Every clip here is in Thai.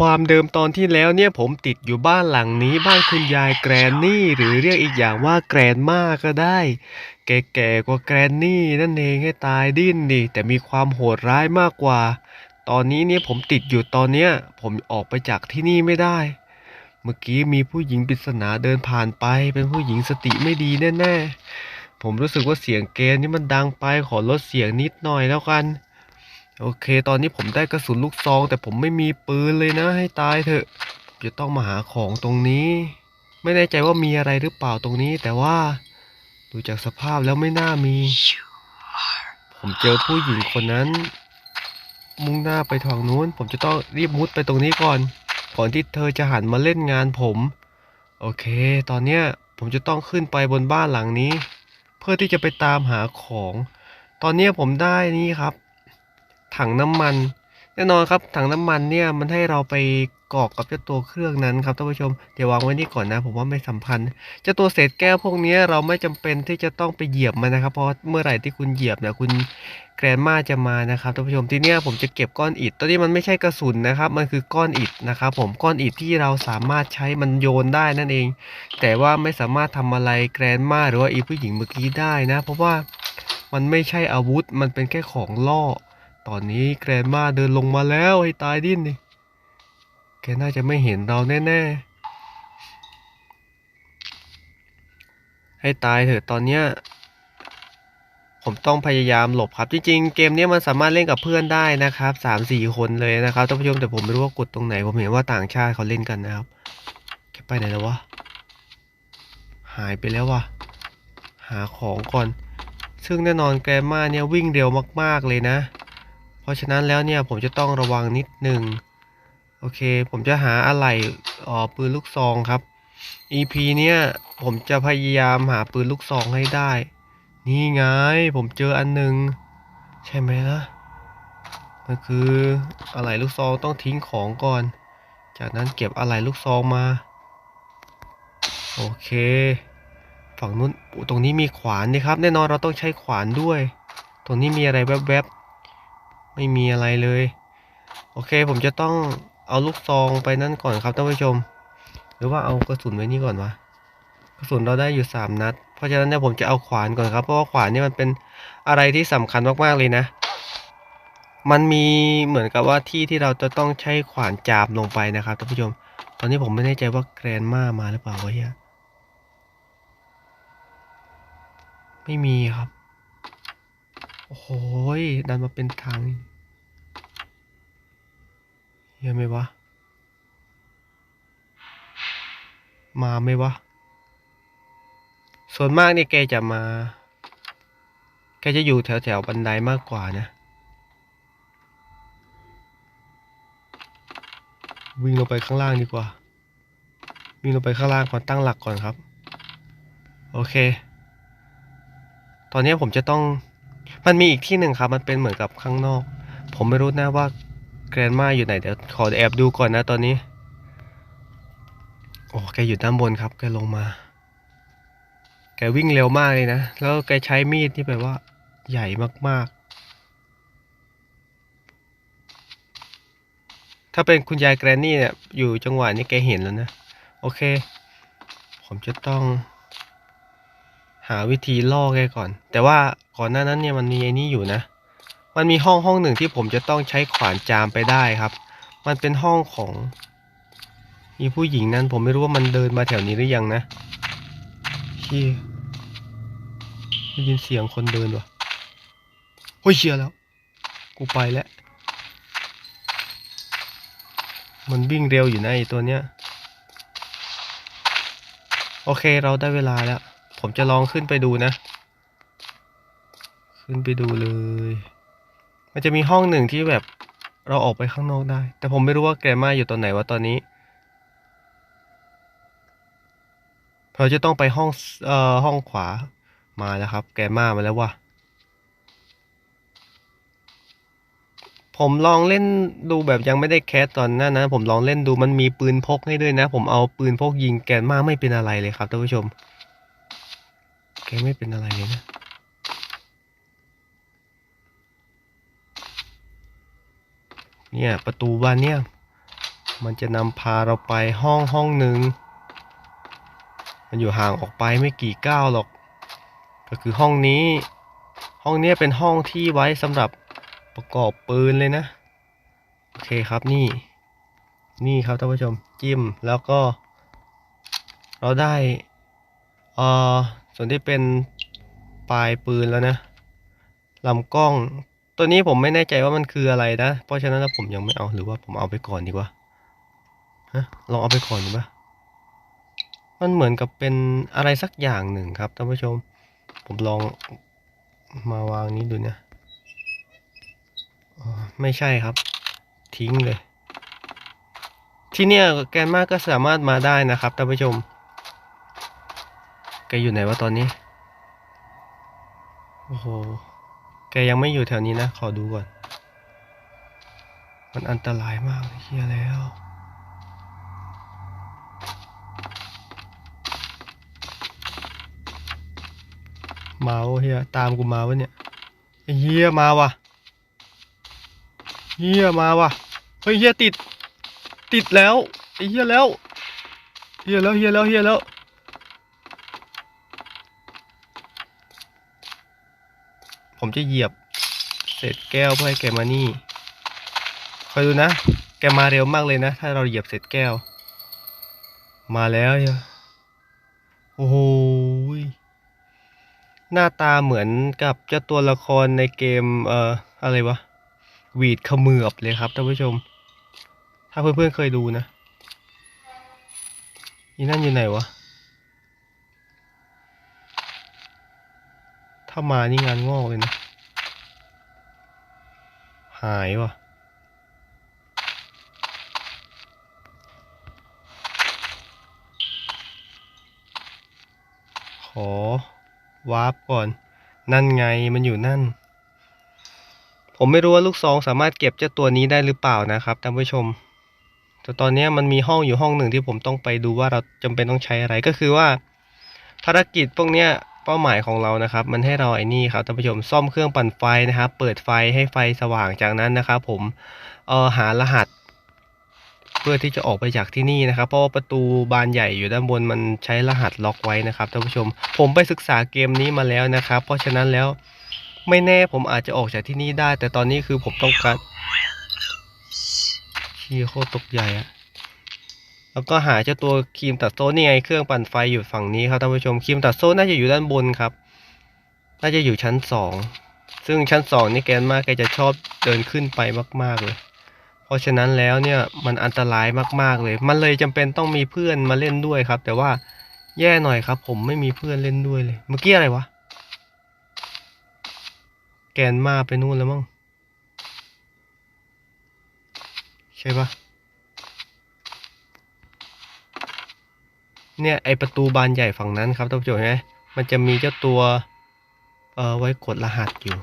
ความเดิมตอนที่แล้วเนี่ยผมติดอยู่บ้านหลังนี้ บ้านคุณยายแกรนนี่ หรือเรียกอีกอย่างว่าแกรนมาก็ได้ แก่ๆกว่าแกรนนี่นั่นเองให้ตายดิ้นดิแต่มีความโหดร้ายมากกว่า ตอนนี้เนี่ยผมติดอยู่ตอนเนี้ย ผมออกไปจากที่นี่ไม่ได้ เมื่อกี้มีผู้หญิงปริศนาเดินผ่านไป เป็นผู้หญิงสติไม่ดีแน่ๆผมรู้สึกว่าเสียงเกมนี่มันดังไปขอลดเสียงนิดหน่อยแล้วกัน โอเค ตอนนี้ผมได้กระสุนลูกซอง แต่ผมไม่มีปืนเลยนะ ให้ตายเถอะจะต้องมาหาของตรงนี้ ไม่แน่ใจว่ามีอะไรหรือเปล่าตรงนี้ แต่ว่าดูจากสภาพแล้วไม่น่ามี ผมเจอผู้หญิงคนนั้น มุ่งหน้าไปทางนู้น ผมจะต้องรีบมุดไปตรงนี้ก่อน ก่อนที่เธอจะหันมาเล่นงานผม โอเค ตอนเนี้ยผมจะต้องขึ้นไปบนบ้านหลังนี้ เพื่อที่จะไปตามหาของ ตอนเนี้ยผมได้นี่ครับ ถังน้ำมัน แน่นอนครับถังน้ำมันเนี่ยมันให้เราไปกรอกกับเจ้าตัวเครื่องนั้นครับท่านผู้ชมเดี๋ยววางไว้นี่ก่อนนะ ผมว่าไม่สำคัญเจ้าตัวเศษแก้วพวกนี้เราไม่จำเป็นที่จะต้องไปเหยียบมันนะครับ เพราะเมื่อไหร่ที่คุณเหยียบเนี่ยคุณแกรนมาจะมานะครับท่านผู้ชมทีเนี้ยผมจะเก็บก้อนอิฐตอนนี้มันไม่ใช่กระสุนนะครับ มันคือก้อนอิฐนะครับ ผมก้อนอิฐที่เราสามารถใช้มันโยนได้นั่นเอง แต่ว่าไม่สามารถทำอะไรแกรนมาหรือว่าอีผู้หญิงเมื่อกี้ได้นะ เพราะว่ามันไม่ใช่อาวุธมันเป็นแค่ของล่อ ตอนนี้แกรนมาเดินลงมาแล้วให้ตายดิ้นดิแกน่าจะไม่เห็นเราแน่ๆ ให้ตายเถอะตอนเนี้ยผมต้องพยายามหลบครับ จริงๆ เกมเนี้ยมันสามารถเล่นกับเพื่อนได้นะครับสามสี่คนเลยนะครับท่านผู้ชมแต่ผมไม่รู้ว่ากดตรงไหน ผมเห็นว่าต่างชาติเขาเล่นกันนะครับแกไปไหนแล้ววะ หายไปแล้ววะหาของก่อน ซึ่งแน่นอนแกรมมาเนี่ยวิ่งเร็วมากๆเลยนะ เพราะฉะนั้นแล้วเนี่ยผมจะต้องระวังนิดหนึ่งโอเค ผมจะหาอะไหล่อ๋อปืนลูกซองครับ EP เนี่ยผมจะพยายามหาปืนลูกซองให้ได้ นี่ไงผมเจออันหนึ่งใช่ไหมล่ะมันคืออะไหล่ลูกซองต้องทิ้งของก่อน จากนั้นเก็บอะไหล่ลูกซองมา โอเค ฝั่งนู้นตรงนี้มีขวานนี่ครับ แน่นอนเราต้องใช้ขวานด้วย ตรงนี้มีอะไรแวบๆ ไม่มีอะไรเลย โอเคผมจะต้องเอาลูกซองไปนั่นก่อนครับท่านผู้ชม หรือว่าเอากระสุนไว้นี่ก่อนวะกระสุนเราได้อยู่สามนัด เพราะฉะนั้นเนี่ยผมจะเอาขวานก่อนครับ เพราะว่าขวานเนี่ยมันเป็นอะไรที่สำคัญมากๆเลยนะ มันมีเหมือนกับว่าที่ที่เราจะต้องใช้ขวานจามลงไปนะครับท่านผู้ชม ตอนนี้ผมไม่แน่ใจว่าแกรนมามาหรือเปล่าวะเฮียไม่มีครับ โอ้โหยดันมาเป็นทางเฮียไหมวะ มาไหมวะ ส่วนมากเนี่ยแกจะมา แกจะอยู่แถวแถวๆบันไดมากกว่านะวิ่งลงไปข้างล่างดีกว่า วิ่งลงไปข้างล่างก่อนตั้งหลักก่อนครับ โอเค ตอนนี้ผมจะต้อง มันมีอีกที่หนึ่งครับ มันเป็นเหมือนกับข้างนอก ผมไม่รู้นะว่าแกรนมาอยู่ไหน เดี๋ยวขอแอบดูก่อนนะตอนนี้ โอ้ แกอยู่ด้านบนครับ แกลงมา แกวิ่งเร็วมากเลยนะ แล้วแกใช้มีดที่แบบว่า ใหญ่มากๆ ถ้าเป็นคุณยายแกรนนี่เนี่ย อยู่จังหวะนี้แกเห็นแล้วนะ โอเค ผมจะต้อง หาวิธีล่อแกก่อน แต่ว่าก่อนหน้านั้นเนี่ยมันมีไอ้นี่อยู่นะ มันมีห้องห้องหนึ่งที่ผมจะต้องใช้ขวานจามไปได้ครับ มันเป็นห้องของ มีผู้หญิงนั้น ผมไม่รู้ว่ามันเดินมาแถวนี้หรือยังนะที่ได้ยินเสียงคนเดินวะโอ้ยเชียแล้ว กูไปแล้ว มันวิ่งเร็วอยู่นะไอตัวเนี้ย โอเคเราได้เวลาแล้ว ผมจะลองขึ้นไปดูนะ ขึ้นไปดูเลย มันจะมีห้องหนึ่งที่แบบเราออกไปข้างนอกได้ แต่ผมไม่รู้ว่าแกรมาอยู่ตอนไหนวะตอนนี้ เราจะต้องไปห้องเอ่อห้องขวามาแล้วครับ แกรมามาแล้วว่ะผมลองเล่นดูแบบยังไม่ได้แคสตอนนั้นนะผมลองเล่นดูมันมีปืนพกให้ด้วยนะ ผมเอาปืนพกยิงแกนมาไม่เป็นอะไรเลยครับท่านผู้ชม ไม่เป็นอะไรเลยนะเนี่ยประตูบ้านเนี่ย มันจะนำพาเราไปห้องห้องหนึ่งมันอยู่ห่างออกไปไม่กี่ก้าวหรอก ก็คือห้องนี้ ห้องเนี้ยเป็นห้องที่ไว้สำหรับประกอบปืนเลยนะ โอเคครับนี่ นี่ครับท่านผู้ชมจิ้มแล้วก็ เราได้เอ่อ ส่วนที่เป็นปลายปืนแล้วนะลำกล้อง ตัวนี้ผมไม่แน่ใจว่ามันคืออะไรนะ เพราะฉะนั้นผมยังไม่เอาหรือว่าผมเอาไปก่อนดีกว่าฮะลองเอาไปก่อนดีปะมันเหมือนกับเป็นอะไรสักอย่างหนึ่งครับท่านผู้ชม ผมลองมาวางนี้ดูเนี่ยไม่ใช่ครับ ทิ้งเลย ที่เนี่ยแกนมากก็สามารถมาได้นะครับท่านผู้ชม กอยู่ไหนวะตอนนี้ โอ้โห แกยังไม่อยู่แถวนี้นะ ขอดูก่อน มันอันตรายมากเฮียแล้ว มาวเฮียตามกูมาวะเนี่ยไอเฮียมาวะเฮียมาวะเฮ้ยเฮียติด ติดแล้วไอ้เฮียแล้วเฮียแล้วเฮียแล้วเฮียแล้ว ผมจะเหยียบเศษแก้วเพื่อให้แกมานี่คอยดูนะ แกมาเร็วมากเลยนะ ถ้าเราเหยียบเศษแก้ว มาแล้วโอ้โหหน้าตาเหมือนกับเจ้าตัวละครในเกมเอ่ออะไรวะวีดขมือบเลยครับท่านผู้ชม ถ้าเพื่อนๆเคยดูนะอีนั่นอยู่ไหนวะ ถ้ามานี่งานงอกเลยนะ หายวะขอวาร์ปก่อน นั่นไงมันอยู่นั่น ผมไม่รู้ว่าลูกซองสามารถเก็บเจ้าตัวนี้ได้หรือเปล่านะครับท่านผู้ชมแต่ตอนนี้มันมีห้องอยู่ห้องหนึ่งที่ผมต้องไปดูว่าเราจำเป็นต้องใช้อะไรก็คือว่า ภารกิจพวกเนี้ย เป้าหมายของเรานะครับ มันให้เราไอ้นี่ครับท่านผู้ชมซ่อมเครื่องปั่นไฟนะครับ เปิดไฟให้ไฟสว่างจากนั้นนะครับ ผมเออหารหัส เพื่อที่จะออกไปจากที่นี่นะครับ เพราะว่าประตูบานใหญ่อยู่ด้านบนมันใช้รหัสล็อกไว้นะครับท่านผู้ชม ผมไปศึกษาเกมนี้มาแล้วนะครับ เพราะฉะนั้นแล้วไม่แน่ผมอาจจะออกจากที่นี่ได้ แต่ตอนนี้คือผมต้องการชี่ยโคตรตกใหญ่อะ แล้วก็หาเจ้าตัวครีมตัดโซ่นี่ไงเครื่องปั่นไฟอยู่ฝั่งนี้ครับท่านผู้ชมครีมตัดโซ่น่าจะอยู่ด้านบนครับ น่าจะอยู่ชั้นสองซึ่งชั้นสองนี่แกนมากแกจะชอบเดินขึ้นไปมากๆเลย เพราะฉะนั้นแล้วเนี่ยมันอันตรายมากๆเลย มันเลยจำเป็นต้องมีเพื่อนมาเล่นด้วยครับ แต่ว่าแย่หน่อยครับ ผมไม่มีเพื่อนเล่นด้วยเลย เมื่อกี้อะไรวะแกนมาไปนู่นแล้วมั้งใช่ปะ เนี่ยไอประตูบานใหญ่ฝั่งนั้นครับท่านผู้ชมเห็นไหมมันจะมีเจ้าตัวเอ่อไว้กดรหัสอยู่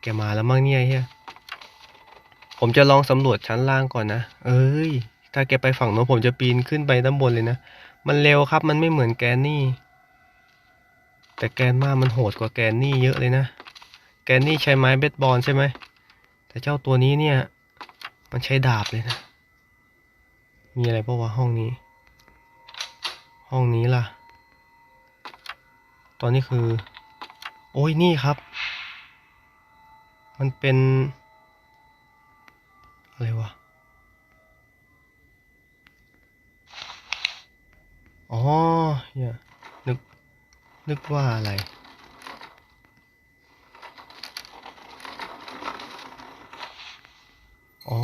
แกมาแล้วมั้งเนี่ยเฮียผมจะลองสำรวจชั้นล่างก่อนนะ เอ้ย ถ้าแกไปฝั่งโน้นผมจะปีนขึ้นไปด้านบนเลยนะ มันเร็วครับมันไม่เหมือนแกนนี่ แต่แกนมามันโหดกว่าแกนนี่เยอะเลยนะ แกนนี่ใช้ไม้เบสบอลใช่ไหม แต่เจ้าตัวนี้เนี่ย มันใช้ดาบเลยนะ มีอะไรเพราะว่าห้องนี้ ห้องนี้ล่ะ ตอนนี้คือ โอ้ยนี่ครับ มันเป็น อะไรวะ อ๋อเฮียนึก นึกว่าอะไรอ๋อ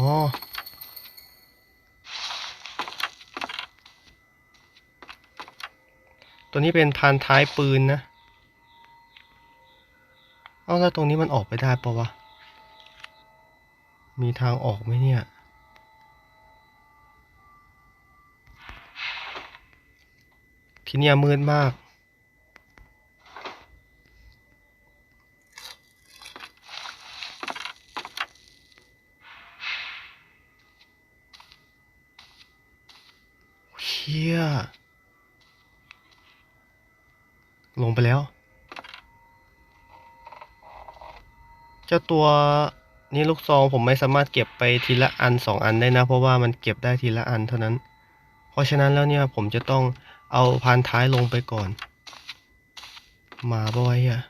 ตัวนี้เป็นพานท้ายปืนนะ เอาแล้วตรงนี้มันออกไปได้ปะวะ มีทางออกไหมเนี่ย ที่นี่มืดมากเชี่ย ลงไปแล้ว เจ้าตัวนี่ลูกซองผมไม่สามารถเก็บไปทีละอันสองอันได้นะ เพราะว่ามันเก็บได้ทีละอันเท่านั้น เพราะฉะนั้นแล้วเนี่ยผมจะต้องเอาพานท้ายลงไปก่อน มาบ่อยอะ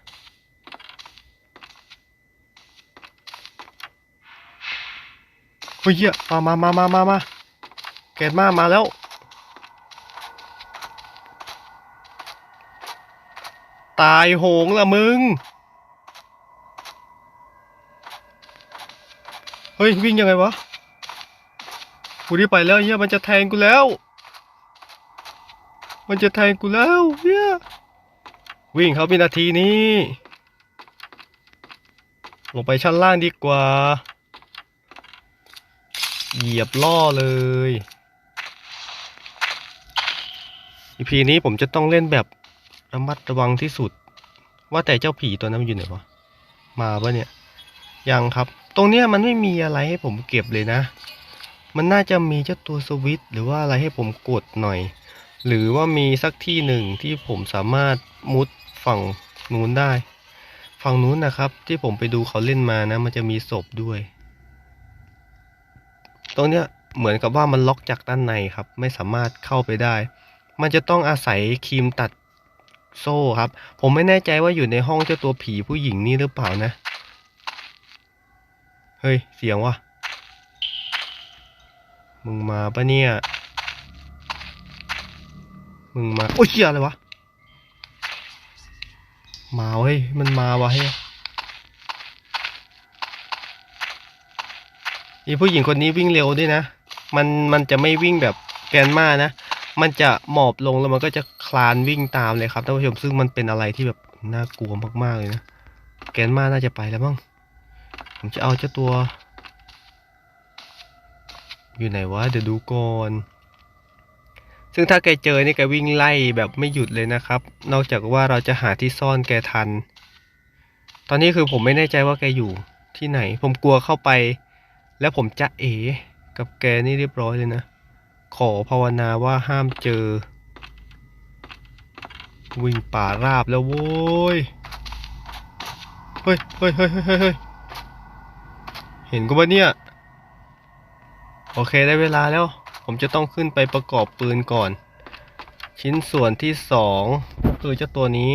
เฮ้ยมามามามามามาแกนมามาแล้ว ตายโหงละมึง เฮ้ย วิ่งยังไงวะ กูที่ไปแล้วเฮียมันจะแทงกูแล้ว มันจะแทงกูแล้วเฮียวิ่งเขาวินาทีนี้ ลงไปชั้นล่างดีกว่า เหยียบล่อเลยอีพีนี้ผมจะต้องเล่นแบบ ระมัดระวังที่สุด ว่าแต่เจ้าผีตัวนั้นมันอยู่ไหนวะ มาปะเนี่ย ยังครับ ตรงเนี้ยมันไม่มีอะไรให้ผมเก็บเลยนะ มันน่าจะมีเจ้าตัวสวิตช์หรือว่าอะไรให้ผมกดหน่อย หรือว่ามีสักที่หนึ่งที่ผมสามารถมุดฝั่งนู้นได้ ฝั่งนู้นนะครับ ที่ผมไปดูเขาเล่นมานะ มันจะมีศพด้วย ตรงเนี้ยเหมือนกับว่ามันล็อกจากด้านในครับ ไม่สามารถเข้าไปได้ มันจะต้องอาศัยครีมตัด โซ่ครับ ผมไม่แน่ใจว่าอยู่ในห้องเจ้าตัวผีผู้หญิงนี่หรือเปล่านะ เฮ้ย เสียงวะมึงมาปะเนี่ย มึงมา โอ้ยเหี้ยอะไรวะ มาเว้ย มันมาวะเฮ้ยอีผู้หญิงคนนี้วิ่งเร็วด้วยนะ มันมันจะไม่วิ่งแบบแกนมานะ มันจะหมอบลงแล้วมันก็จะ คลานวิ่งตามเลยครับท่านผู้ชมซึ่งมันเป็นอะไรที่แบบน่ากลัวมากๆเลยนะแกนมาน่าจะไปแล้วมั้งผมจะเอาเจ้าตัว อยู่ไหนวะเดี๋ยวดูก่อนซึ่งถ้าแกเจอนี่แกวิ่งไล่แบบไม่หยุดเลยนะครับ นอกจากว่าเราจะหาที่ซ่อนแกทัน ตอนนี้คือผมไม่แน่ใจว่าแกอยู่ที่ไหน ผมกลัวเข้าไป แล้วผมจะเอ กับแกนี่เรียบร้อยเลยนะ ขอภาวนาว่าห้ามเจอ วิ่งป่าราบแล้วโว้ยเฮ้ย เฮ้ยเฮ้ยเฮ้ยเฮ้ยเห็นกูปะเนี่ย โอเคได้เวลาแล้ว ผมจะต้องขึ้นไปประกอบปืนก่อน ชิ้นส่วนที่สองคือเจ้าตัวนี้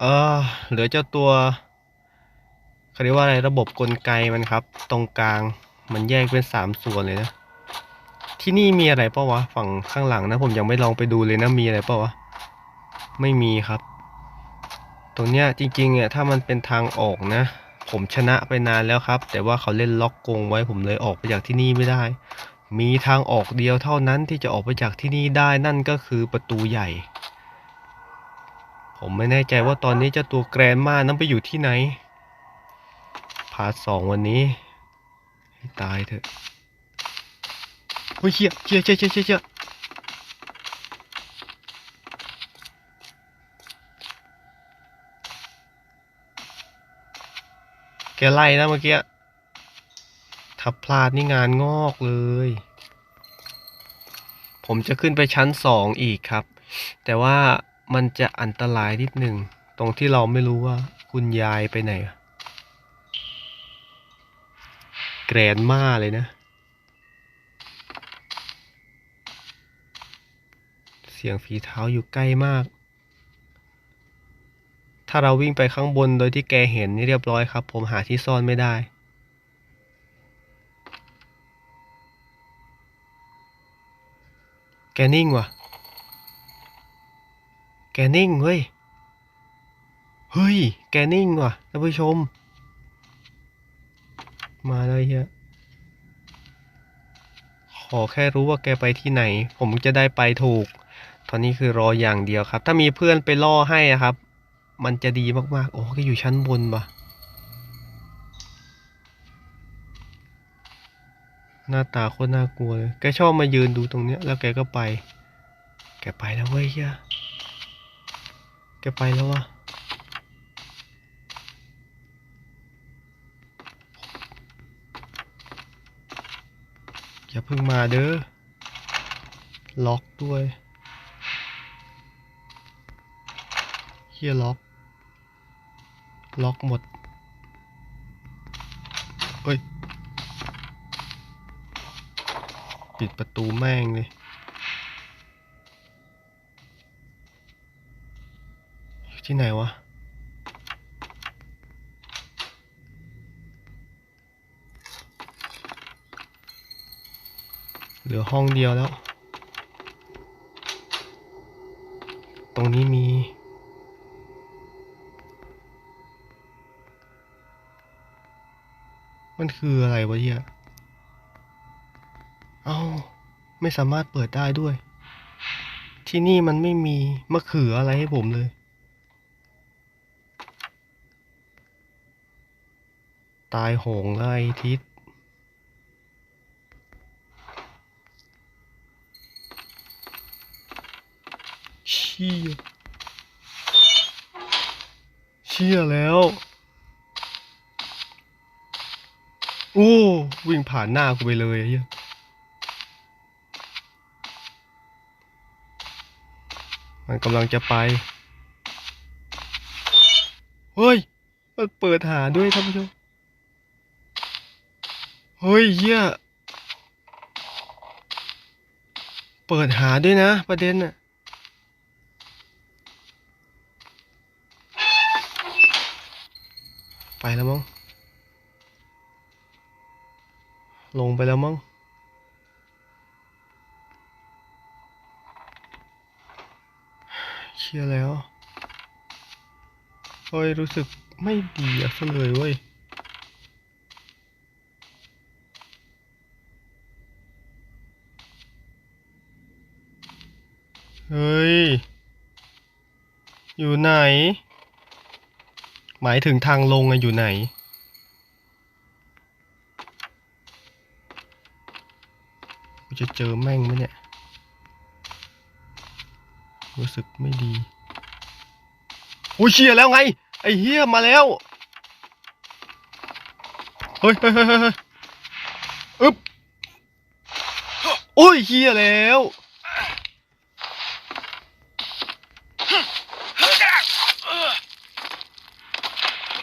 เออเหลือเจ้าตัวเขาเรียกว่าอะไรระบบกลไกมันครับ ตรงกลางมันแยกเป็นสามส่วนเลยนะ ที่นี่มีอะไรเปล่าวะ ฝั่งข้างหลังนะ ผมยังไม่ลองไปดูเลยนะมีอะไรเปล่าวะ ไม่มีครับ ตรงเนี้ยจริงๆเนี่ยถ้ามันเป็นทางออกนะ ผมชนะไปนานแล้วครับ แต่ว่าเขาเล่นล็อกกงไว้ผมเลยออกไปจากที่นี่ไม่ได้ มีทางออกเดียวเท่านั้นที่จะออกไปจากที่นี่ได้นั่นก็คือประตูใหญ่ ผมไม่แน่ใจว่าตอนนี้เจ้าตัวแกรนมานั้นไปอยู่ที่ไหนพาร์ทสองวันนี้ ให้ตายเถอะ เฮ้ยเชี่ยเชี่ยเชี่ยเชี่ยเชี่ยแกไล่นะเมื่อกี้ถ้าพลาดนี่งานงอกเลย ผมจะขึ้นไปชั้นสองอีกครับ แต่ว่ามันจะอันตรายนิดหนึ่ง ตรงที่เราไม่รู้ว่าคุณยายไปไหน แกรนมาเลยนะ สียงฝีเท้าอยู่ใกล้มาก ถ้าเราวิ่งไปข้างบนโดยที่แกเห็นนี่เรียบร้อยครับ ผมหาที่ซ่อนไม่ได้ แกนิ่งว่ะ แกนิ่งเว้ย เฮ้ย แกนิ่งว่ะท่านผู้ชม มาเลยเฮียขอแค่รู้ว่าแกไปที่ไหน ผมจะได้ไปถูก ตอนนี้คือรออย่างเดียวครับ ถ้ามีเพื่อนไปล่อให้ครับ มันจะดีมากๆ โอ้แกอยู่ชั้นบนปะหน้าตาโคตรน่ากลัวเลย แกชอบมายืนดูตรงเนี้ย แล้วแกก็ไป แกไปแล้วเว้ยเฮียแกไปแล้ววะอย่าเพิ่งมาเด้อ ล็อกด้วย เฮียล็อก ล็อกหมดเฮ้ย ปิดประตูแม่งเลย ที่ไหนวะเหลือห้องเดียวแล้ว ตรงนี้มี มันคืออะไรวะเฮียเอ้า ไม่สามารถเปิดได้ด้วย ที่นี่มันไม่มีมะเขืออะไรให้ผมเลย ตายโหงไล่ทิศเชี่ยเชี่ยแล้ว โอ้วิ่งผ่านหน้ากูไปเลยไอ้เหี้ยมันกำลังจะไป เฮ้ย มันเปิดหาด้วยท่านผู้ชม เฮ้ยเหี้ย เปิดหาด้วยนะ ประเด็นน่ะไปแล้วมั้ง ลงไปแล้วมั้งเชียร์แล้วเฮ้ยรู้สึกไม่ดีอะซะเลยเว้ยเฮ้ย อยู่ไหน หมายถึงทางลงอะอยู่ไหน จะเจอแม่งไหมเนี่ย รู้สึกไม่ดีอุ้ยเชียแล้วไง ไอ้เฮียมาแล้วเฮ้ยเฮ้ยเฮ้ยเฮ้ยเฮ้ยอึ๊บโอ้ยเฮียแล้ว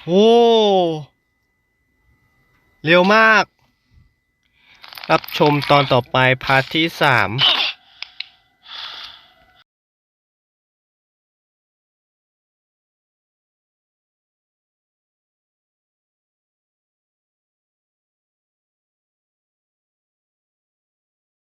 โอ้ เร็วมาก รับชมตอนต่อไปพาร์ทที่สาม